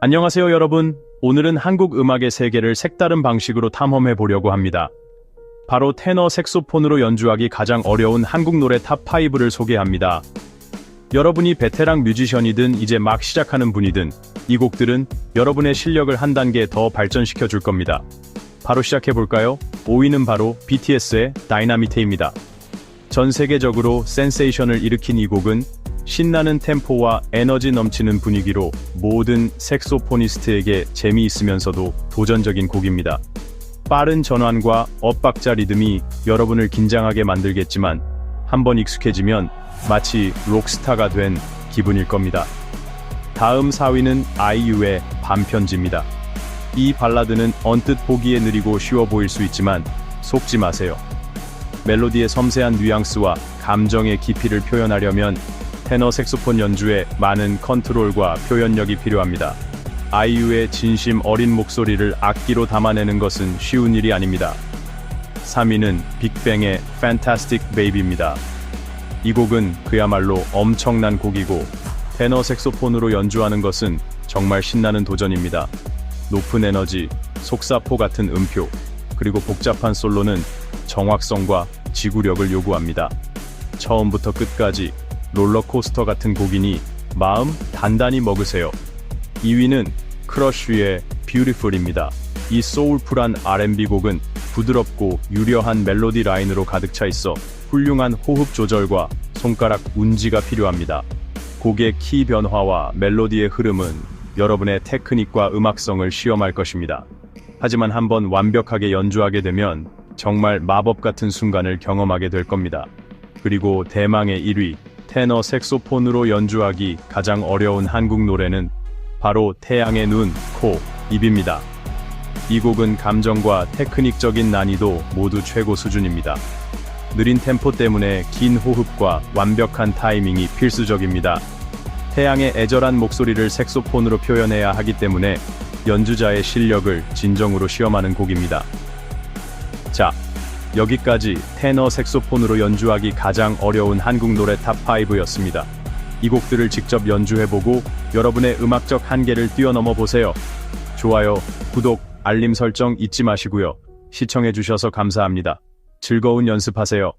안녕하세요 여러분. 오늘은 한국 음악의 세계를 색다른 방식으로 탐험해 보려고 합니다. 바로 테너 색소폰으로 연주하기 가장 어려운 한국 노래 탑5를 소개합니다. 여러분이 베테랑 뮤지션이든 이제 막 시작하는 분이든 이 곡들은 여러분의 실력을 한 단계 더 발전시켜 줄 겁니다. 바로 시작해 볼까요? 5위는 바로 BTS의 다이나미테입니다. 전 세계적으로 센세이션을 일으킨 이 곡은 신나는 템포와 에너지 넘치는 분위기로 모든 색소포니스트에게 재미있으면서도 도전적인 곡입니다. 빠른 전환과 엇박자 리듬이 여러분을 긴장하게 만들겠지만 한번 익숙해지면 마치 록스타가 된 기분일 겁니다. 다음 4위는 아이유의 반편지입니다. 이 발라드는 언뜻 보기에 느리고 쉬워 보일 수 있지만 속지 마세요. 멜로디의 섬세한 뉘앙스와 감정의 깊이를 표현하려면 테너 색소폰 연주에 많은 컨트롤과 표현력이 필요합니다. 아이유의 진심 어린 목소리를 악기로 담아내는 것은 쉬운 일이 아닙니다. 3위는 빅뱅의 Fantastic Baby입니다. 이 곡은 그야말로 엄청난 곡이고 테너 색소폰으로 연주하는 것은 정말 신나는 도전입니다. 높은 에너지, 속사포 같은 음표, 그리고 복잡한 솔로는 정확성과 지구력을 요구합니다. 처음부터 끝까지 롤러코스터 같은 곡이니 마음 단단히 먹으세요. 2위는 크러쉬의 Beautiful입니다. 이 소울풀한 R&B 곡은 부드럽고 유려한 멜로디 라인으로 가득 차 있어 훌륭한 호흡 조절과 손가락 운지가 필요합니다. 곡의 키 변화와 멜로디의 흐름은 여러분의 테크닉과 음악성을 시험할 것입니다. 하지만 한번 완벽하게 연주하게 되면 정말 마법 같은 순간을 경험하게 될 겁니다. 그리고 대망의 1위, 테너 색소폰으로 연주하기 가장 어려운 한국 노래는 바로 태양의 눈, 코, 입입니다. 이 곡은 감정과 테크닉적인 난이도 모두 최고 수준입니다. 느린 템포 때문에 긴 호흡과 완벽한 타이밍이 필수적입니다. 태양의 애절한 목소리를 색소폰으로 표현해야 하기 때문에 연주자의 실력을 진정으로 시험하는 곡입니다. 자, 여기까지 테너 색소폰으로 연주하기 가장 어려운 한국 노래 탑5였습니다. 이 곡들을 직접 연주해보고 여러분의 음악적 한계를 뛰어넘어 보세요. 좋아요, 구독, 알림 설정 잊지 마시고요. 시청해주셔서 감사합니다. 즐거운 연습하세요.